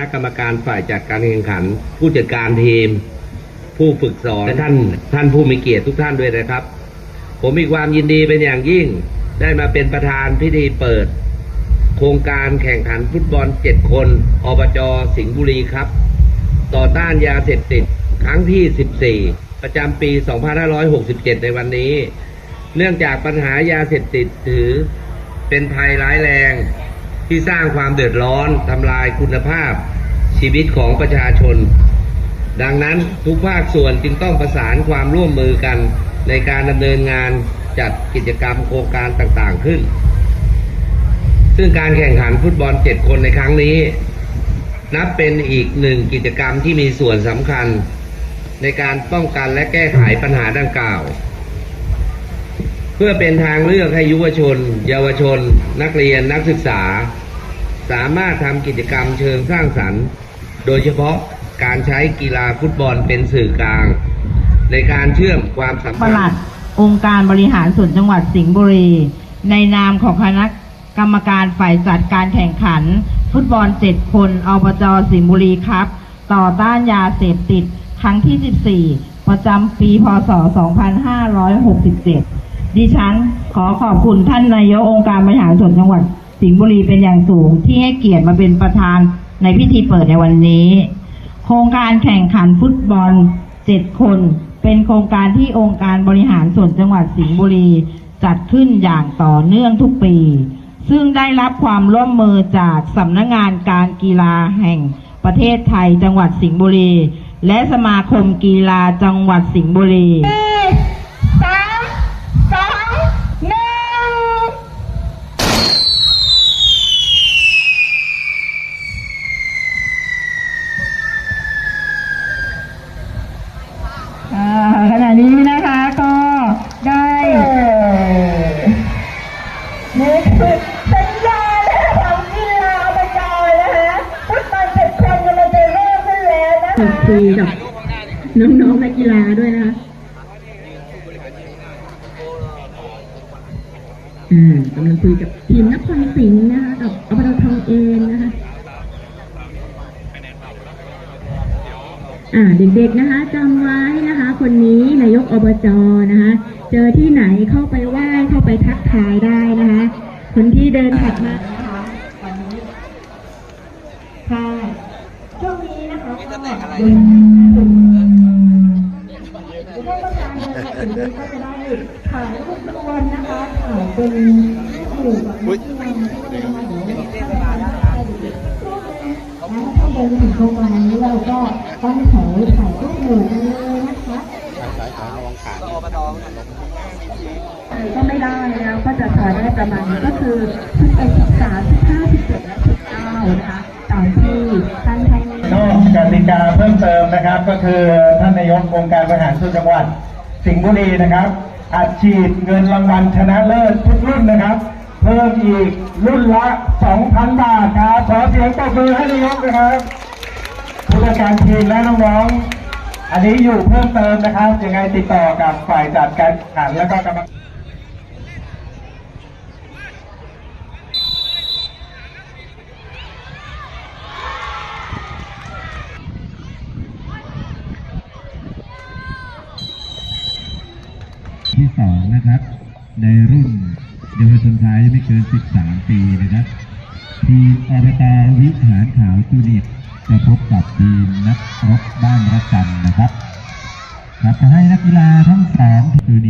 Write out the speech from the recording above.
คณะกรรมการฝ่ายจัดการแข่งขัน ผู้จัดการทีม ผู้ฝึกสอนและท่านท่านผู้มีเกียรติทุกท่านด้วยนะครับ ผมมีความยินดีเป็นอย่างยิ่ง ได้มาเป็นประธานพิธีเปิด โครงการแข่งขันฟุตบอล 7 คนอบจสิงห์บุรีครับ ต่อต้านยาเสพติดครั้งที่ 14 ประจำปี 2567 ในวันนี้ เนื่องจากปัญหายาเสพติดถือเป็นภัยร้ายแรง ที่สร้างความเดือดร้อนทำลายคุณภาพชีวิตของประชาชน ดังนั้นทุกภาคส่วนจึงต้องประสานความร่วมมือกันในการดำเนินงานจัดกิจกรรมโครงการต่างๆขึ้น ซึ่งการแข่งขันฟุตบอล 7 คนในครั้งนี้ นับเป็นอีกหนึ่งกิจกรรมที่มีส่วนสำคัญ ในการป้องกันและแก้ไขปัญหาดังกล่าว เพื่อเป็นทางเลือกให้ยุวชน เยาวชน นักเรียนนักศึกษา สามารถทำกิจกรรมเชิงสร้างสรรค์ โดยเฉพาะการใช้กีฬาฟุตบอลเป็นสื่อกลาง ในการเชื่อมความสัมพันลัดธ์องค์การบริหารส่วนจังหวัดสิงห์บุรี ในนามของคณะกรรมการฝ่ายจัดการแข่งขัน ฟุตบอล7คนอบจสิงห์บุรีครับ ต่อต้านยาเสพติดครั้งที่ 14 ประจำปีพศ 2567 ดิฉันขอขอบคุณท่านนายกองค์การบริหารส่วนจังหวัด สิงห์บุรีเป็นอย่างสูงที่ให้เกียรติมาเป็นประธานในพิธีเปิดในวันนี้ โครงการแข่งขันฟุตบอล7คน เป็นโครงการที่องค์การบริหารส่วนจังหวัดสิงห์บุรี จัดขึ้นอย่างต่อเนื่องทุกปี ซึ่งได้รับความร่วมมือจากสำนักงานการกีฬาแห่งประเทศไทยจังหวัดสิงห์บุรี และสมาคมกีฬาจังหวัดสิงห์บุรี สามสองหนึ่ง อ่าขณะนี้นะคะก็ได้นี่คือสัญญาณของกีฬาอบจนะคะฟุตบอลเจ็ดคนกำลังจะเริ่มขึ้นแล้วนะพูดคะ คุยกับน้องๆนักกีฬาด้วยนะคะอ่ากำลังคุยกับทีมนครสิงห์นะคะกับอบตทองเองนะคะ อ่า เด็กๆนะคะจำไว้นะคะ คนนี้นายกอบจนะคะ เจอที่ไหนเข้าไปไหว้เข้าไปทักทายได้นะคะ คนที่เดินถัดมานะคะวันนี้ค่ะช่วงนี้นะคะก็ดึงนี้ก็จะได้ถ่ายรูปรวมนะคะถ่ายเป็นหมู่กับนักกีฬาด้วยนะคะเดี๋ยวท่านปรานได้เด็กๆช่วงนี้แล้วถ้าเดินถึงโครงการนี้เราก็ ต้องขอถ่ายรูปหมู่กันเลยนะคะก็ไม่ได้แล้วก็จะถ่ายได้ประมาณนี้ก็คือสิบเอ็ดสิบสามสิบห้าสิบเจ็ดและสิบเก้านะคะตามที่ท่านให้นอกกติกาเพิ่มเติมนะครับ ก็คือท่านนายกองค์การบริหารส่วนจังหวัด สิงห์บุรีนะครับอัดฉีดเงินรางวัลชนะเลิศทุกรุ่นนะครับ เพิ่มอีกรุ่นละ 2,000 บาทครับขอเสียงปรบมือให้นายกนะครับ ผู้จัดการทีมและน้องๆ อันนี้อยู่เพิ่มเติมนะครับ ยังไงติดต่อกับฝ่ายจัดการแข่งขันแล้วก็กรรมที่สองนะครับ ในรุ่นเยาวชนชายไม่เกิน 13 ปีนะครับ ทีมอบตวิหารขาวจูเนียร์ จะพบกับทีมนักรบบ้านรักจันนะครับครับจะให้นักกีฬาทั้งสองจูเนียร์นะครั